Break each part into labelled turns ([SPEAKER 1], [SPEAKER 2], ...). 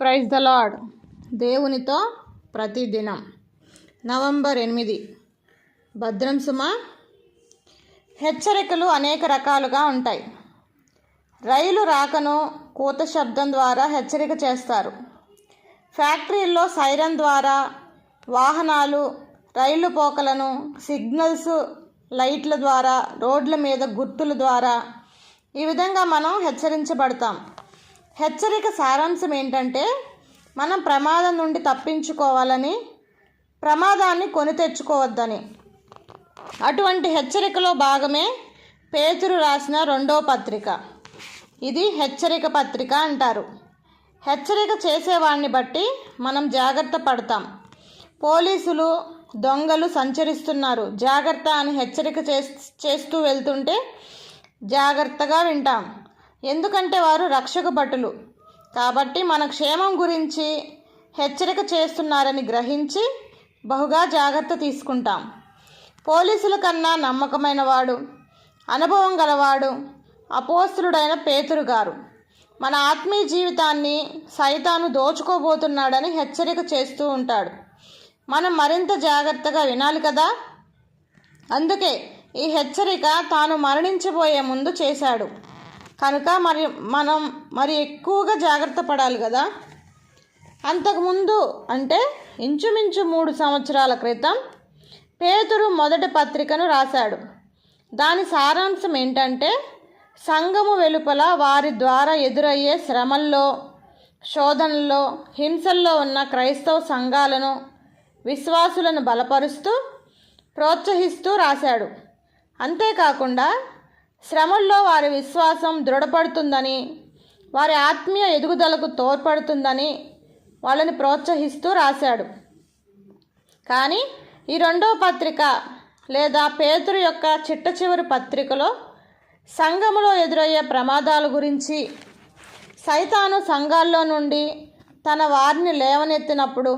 [SPEAKER 1] Praise the lord దేవునితో ప్రతిదినం. November ఎనిమిది. భద్రం సుమ. హెచ్చరికలు అనేక రకాలుగా ఉంటాయి. రైలు రాకను కూత శబ్దం ద్వారా హెచ్చరిక చేస్తారు. ఫ్యాక్టరీల్లో సైరన్ ద్వారా వాహనాలు రైలు పోకలను సిగ్నల్స్ లైట్ల ద్వారా రోడ్ల మీద గుర్తుల ద్వారా ఈ విధంగా మనం హెచ్చరించబడతాం. హెచ్చరిక సారాంశం ఏంటంటే మనం ప్రమాదం నుండి తప్పించుకోవాలని ప్రమాదాన్ని కొని తెచ్చుకోవద్దని. అటువంటి హెచ్చరికలో భాగమే పేతురు రాసిన రెండో పత్రిక. ఇది హెచ్చరిక పత్రిక అంటారు. హెచ్చరిక చేసేవాడిని బట్టి మనం జాగ్రత్త పడతాం. పోలీసులు దొంగలు సంచరిస్తున్నారు. జాగ్రత్త అని హెచ్చరిక చేస్తూ వెళ్తుంటే జాగ్రత్తగా వింటాం. ఎందుకంటే వారు రక్షక భటులు. కాబట్టి మన క్షేమం గురించి హెచ్చరిక చేస్తున్నారని గ్రహించి బహుగా జాగ్రత్త తీసుకుంటాం. పోలీసుల కన్నా నమ్మకమైన వాడు అనుభవం గలవాడు అపోస్తుడైన పేతురు గారు. మన ఆత్మీయ జీవితాన్ని సైతాను దోచుకోబోతున్నాడని హెచ్చరిక చేస్తూ ఉంటాడు. మనం మరింత జాగ్రత్తగా వినాలి కదా? అందుకే ఈ హెచ్చరిక తాను మరణించబోయే ముందు చేశాడు. కనుక మరి మనం మరి ఎక్కువగా జాగ్రత్త పడాలి కదా? అంతకుముందు అంటే ఇంచుమించు మూడు సంవత్సరాల క్రితం పేతురు మొదటి పత్రికను రాశాడు. దాని సారాంశం ఏంటంటే సంఘము వెలుపల వారి ద్వారా ఎదురయ్యే శ్రమల్లో శోధనల్లో హింసల్లో ఉన్న క్రైస్తవ సంఘాలను విశ్వాసులను బలపరుస్తూ ప్రోత్సహిస్తూ రాశాడు. అంతేకాకుండా శ్రమల్లో వారి విశ్వాసం దృఢపడుతుందని వారి ఆత్మీయ ఎదుగుదలకు తోడ్పడుతుందని వాళ్ళని ప్రోత్సహిస్తూ రాశాడు. కానీ ఈ రెండవ పత్రిక లేదా పేతురు యొక్క చిట్ట చివరి పత్రికలో సంఘములో ఎదురయ్యే ప్రమాదాల గురించి సైతాను సంఘాల్లో నుండి తన వారిని లేవనెత్తినప్పుడు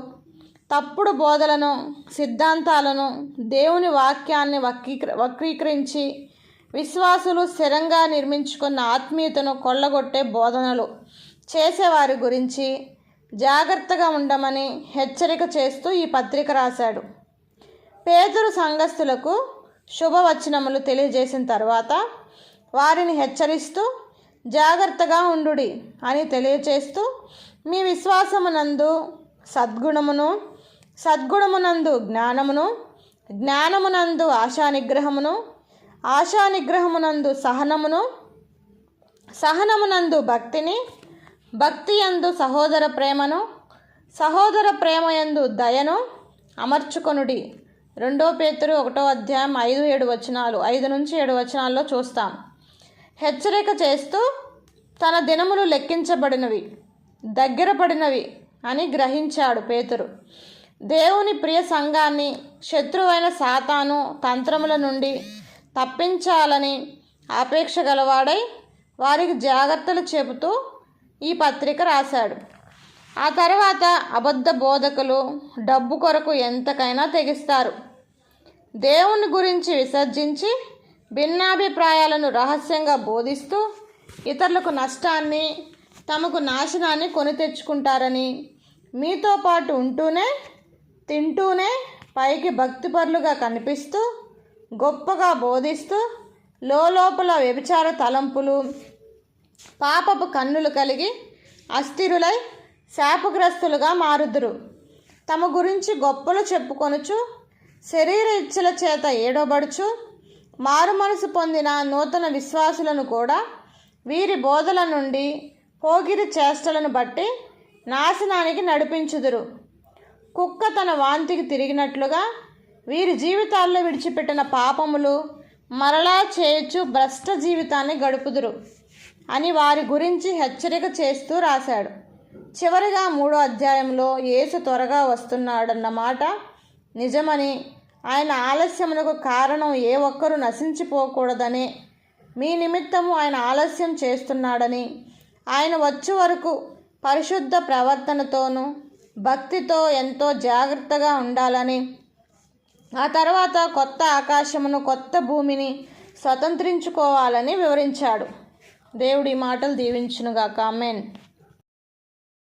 [SPEAKER 1] తప్పుడు బోధలను సిద్ధాంతాలను దేవుని వాక్యాన్ని వక్రీ వక్రీకరించి విశ్వాసులు స్థిరంగా నిర్మించుకున్న ఆత్మీయతను కొల్లగొట్టే బోధనలు చేసేవారి గురించి జాగ్రత్తగా ఉండమని హెచ్చరిక చేస్తూ ఈ పత్రిక రాశాడు. పేదరు సంఘస్థులకు శుభవచనములు తెలియజేసిన తర్వాత వారిని హెచ్చరిస్తూ జాగ్రత్తగా ఉండుడి అని తెలియచేస్తూ మీ విశ్వాసమునందు సద్గుణమును సద్గుణమునందు జ్ఞానమును జ్ఞానమునందు ఆశానిగ్రహమును ఆశానిగ్రహమునందు సహనమును సహనమునందు భక్తిని భక్తి యందు సహోదర ప్రేమను సహోదర ప్రేమయందు దయను అమర్చుకొనుడి. రెండో పేతురు ఒకటో అధ్యాయం ఐదు ఏడు వచనాలు ఐదు నుంచి ఏడు వచనాల్లో చూస్తాం. హెచ్చరిక చేస్తూ తన దినములు లెక్కించబడినవి దగ్గర పడినవి అని గ్రహించాడు పేతురు. దేవుని ప్రియ సంఘాన్ని శత్రువైన సాతాను తంత్రముల నుండి తప్పించాలని ఆపేక్ష గలవాడై వారికి జాగ్రత్తలు చెబుతూ ఈ పత్రిక రాశాడు. ఆ తర్వాత అబద్ధ బోధకులు డబ్బు కొరకు ఎంతకైనా తెగిస్తారు. దేవుని గురించి విసర్జించి భిన్నాభిప్రాయాలను రహస్యంగా బోధిస్తూ ఇతరులకు నష్టాన్ని తమకు నాశనాన్ని కొని తెచ్చుకుంటారని మీతో పాటు ఉంటూనే తింటూనే పైకి భక్తిపరులుగా కనిపిస్తూ గొప్పగా బోధిస్తూ లోపల వ్యభిచార తలంపులు పాపపు కన్నులు కలిగి అస్థిరులై శాపగ్రస్తులుగా మారుదురు. తమ గురించి గొప్పలు చెప్పుకొనుచు శరీర ఇచ్చల చేత ఏడోబడుచు మారు మనసు పొందిన నూతన విశ్వాసులను కూడా వీరి బోధల నుండి పోగిరి చేష్టలను బట్టి నాశనానికి నడిపించుదురు. కుక్క తన వాంతికి తిరిగినట్లుగా వీరి జీవితాల్లో విడిచిపెట్టిన పాపములు మరలా చేయొచ్చు భ్రష్ట జీవితాన్ని గడుపుదురు అని వారి గురించి హెచ్చరిక చేస్తూ రాశాడు. చివరిగా మూడో అధ్యాయంలో యేసు త్వరగా వస్తున్నాడన్నమాట. నిజమని ఆయన ఆలస్యమునకు కారణం ఏ ఒక్కరూ నశించిపోకూడదని మీ నిమిత్తము ఆయన ఆలస్యం చేస్తున్నాడని ఆయన వచ్చే వరకు పరిశుద్ధ ప్రవర్తనతోనూ భక్తితో ఎంతో జాగ్రత్తగా ఉండాలని ఆ తర్వాత కొత్త ఆకాశమును కొత్త భూమిని స్వతంత్రించుకోవాలని వివరించాడు. దేవుడి మాటలు దీవించునుగాక. ఆమెన్.